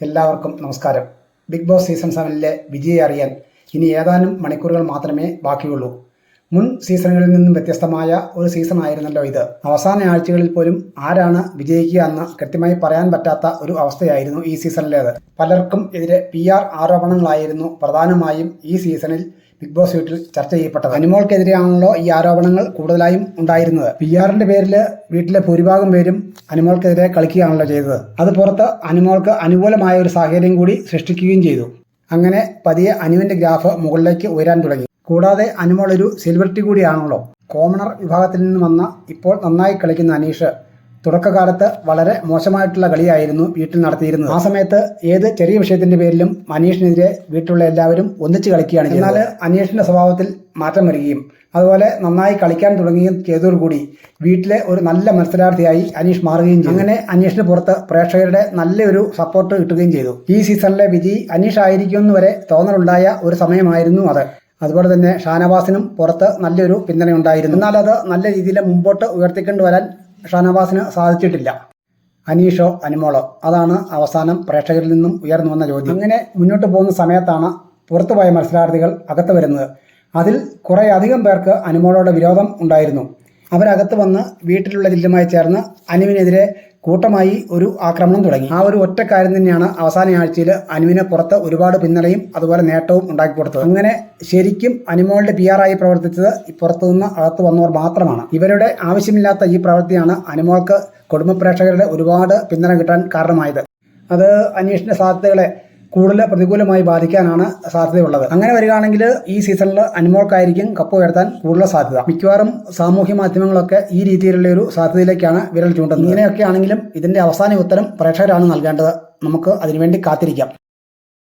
എല്ലാവർക്കും നമസ്കാരം. Big boss season സെവനിലെ വിജയി അറിയാൻ ഇനി ഏതാനും മണിക്കൂറുകൾ മാത്രമേ ബാക്കിയുള്ളൂ. മുൻ സീസണുകളിൽ നിന്നും വ്യത്യസ്തമായ ഒരു സീസൺ ആയിരുന്നല്ലോ ഇത്. അവസാന ആഴ്ചകളിൽ പോലും ആരാണ് വിജയിക്കുക എന്ന് കൃത്യമായി പറയാൻ പറ്റാത്ത ഒരു അവസ്ഥയായിരുന്നു ഈ സീസണിലേത് പലർക്കും എതിരെ പി ആർ ആരോപണങ്ങളായിരുന്നു പ്രധാനമായും ഈ സീസണിൽ ബിഗ് ബോസ് വീട്ടിൽ ചർച്ച ചെയ്യപ്പെട്ടത്. അനിമോൾക്കെതിരെയാണല്ലോ ഈ ആരോപണങ്ങൾ കൂടുതലായും ഉണ്ടായിരുന്നത്. പി ആറിന്റെ പേരിൽ വീട്ടിലെ ഭൂരിഭാഗം പേരും അനിമോൾക്കെതിരെ കളിക്കുകയാണല്ലോ ചെയ്തത്. അത് പുറത്ത് അനിമോൾക്ക് അനുകൂലമായ ഒരു സാഹചര്യം കൂടി സൃഷ്ടിക്കുകയും ചെയ്തു. അങ്ങനെ പതിയെ അനുവിന്റെ ഗ്രാഫ് മുകളിലേക്ക് ഉയരാൻ തുടങ്ങി. കൂടാതെ അനുമോൾ ഒരു സെലിബ്രിറ്റി കൂടിയാണല്ലോ. കോമണർ വിഭാഗത്തിൽ നിന്ന് വന്ന ഇപ്പോൾ നന്നായി കളിക്കുന്ന അനീഷ് തുടക്കകാലത്ത് വളരെ മോശമായിട്ടുള്ള കളിയായിരുന്നു വീട്ടിൽ നടത്തിയിരുന്നത്. ആ സമയത്ത് ഏത് ചെറിയ വിഷയത്തിന്റെ പേരിലും അനീഷിനെതിരെ വീട്ടിലുള്ള എല്ലാവരും ഒന്നിച്ച് കളിക്കുകയാണ് എന്നാൽ അനീഷിന്റെ സ്വഭാവത്തിൽ മാറ്റം വരികയും അതുപോലെ നന്നായി കളിക്കാൻ തുടങ്ങുകയും ചെയ്തതോടുകൂടി വീട്ടിലെ ഒരു നല്ല മത്സരാർത്ഥിയായി അനീഷ് മാറുകയും ചെയ്തു. അങ്ങനെ അനീഷിന് പുറത്ത് പ്രേക്ഷകരുടെ നല്ലൊരു സപ്പോർട്ട് കിട്ടുകയും ചെയ്തു. ഈ സീസണിലെ വിജയി അനീഷ് ആയിരിക്കുമെന്ന് വരെ തോന്നലുണ്ടായ ഒരു സമയമായിരുന്നു അത്. അതുപോലെ തന്നെ ഷാനവാസിനും പുറത്ത് നല്ലൊരു പിന്തുണയുണ്ടായിരുന്നു. എന്നാൽ അത് നല്ല രീതിയിൽ മുമ്പോട്ട് ഉയർത്തിക്കൊണ്ടുവരാൻ ഷാനവാസിന് സാധിച്ചിട്ടില്ല. അനീഷോ അനിമോളോ അതാണ് അവസാനം പ്രേക്ഷകരിൽ നിന്നും ഉയർന്നു വന്ന ചോദ്യം. അങ്ങനെ മുന്നോട്ട് പോകുന്ന സമയത്താണ് പുറത്തുപോയ മത്സരാർത്ഥികൾ അകത്ത് വരുന്നത്. അതിൽ കുറേ അധികം പേർക്ക് അനിമോളോയുടെ വിരോധം ഉണ്ടായിരുന്നു. അവരകത്ത് വന്ന് വീട്ടിലുള്ള ജില്ലുമായി ചേർന്ന് അനുവിനെതിരെ കൂട്ടമായി ഒരു ആക്രമണം തുടങ്ങി. ആ ഒരു ഒറ്റ കാര്യം തന്നെയാണ് അവസാന ആഴ്ചയിൽ അനുവിനെ പുറത്ത് ഒരുപാട് പിന്തുണയും അതുപോലെ നേട്ടവും ഉണ്ടാക്കി കൊടുത്തത്. അങ്ങനെ ശരിക്കും അനുമോളുടെ പി ആയി പ്രവർത്തിച്ചത് പുറത്തുനിന്ന് പുറത്തു നിന്ന് അകത്ത് വന്നവർ മാത്രമാണ്. ഇവരുടെ ആവശ്യമില്ലാത്ത ഈ പ്രവൃത്തിയാണ് അനുമോൾക്ക് കുടുംബ പ്രേക്ഷകരുടെ ഒരുപാട് പിന്തുണ കിട്ടാൻ കാരണമായത്. അത് അന്വേഷണ സാധ്യതകളെ കൂടുതൽ പ്രതികൂലമായി ബാധിക്കാനാണ് സാധ്യതയുള്ളത്. അങ്ങനെ വരികയാണെങ്കിൽ ഈ സീസണിൽ അനുമോൾക്കായിരിക്കും കപ്പ് ഉയർത്താൻ കൂടുതൽ സാധ്യത. മിക്കവാറും സാമൂഹ്യ മാധ്യമങ്ങളൊക്കെ ഈ രീതിയിലുള്ള ഒരു സാധ്യതയിലേക്കാണ് വിരൽ ചൂണ്ടുന്നത്. ഇങ്ങനെയൊക്കെ ആണെങ്കിലും ഇതിന്റെ അവസാന ഉത്തരം പ്രേക്ഷകരാണ് നൽകേണ്ടത്. നമുക്ക് അതിനുവേണ്ടി കാത്തിരിക്കാം.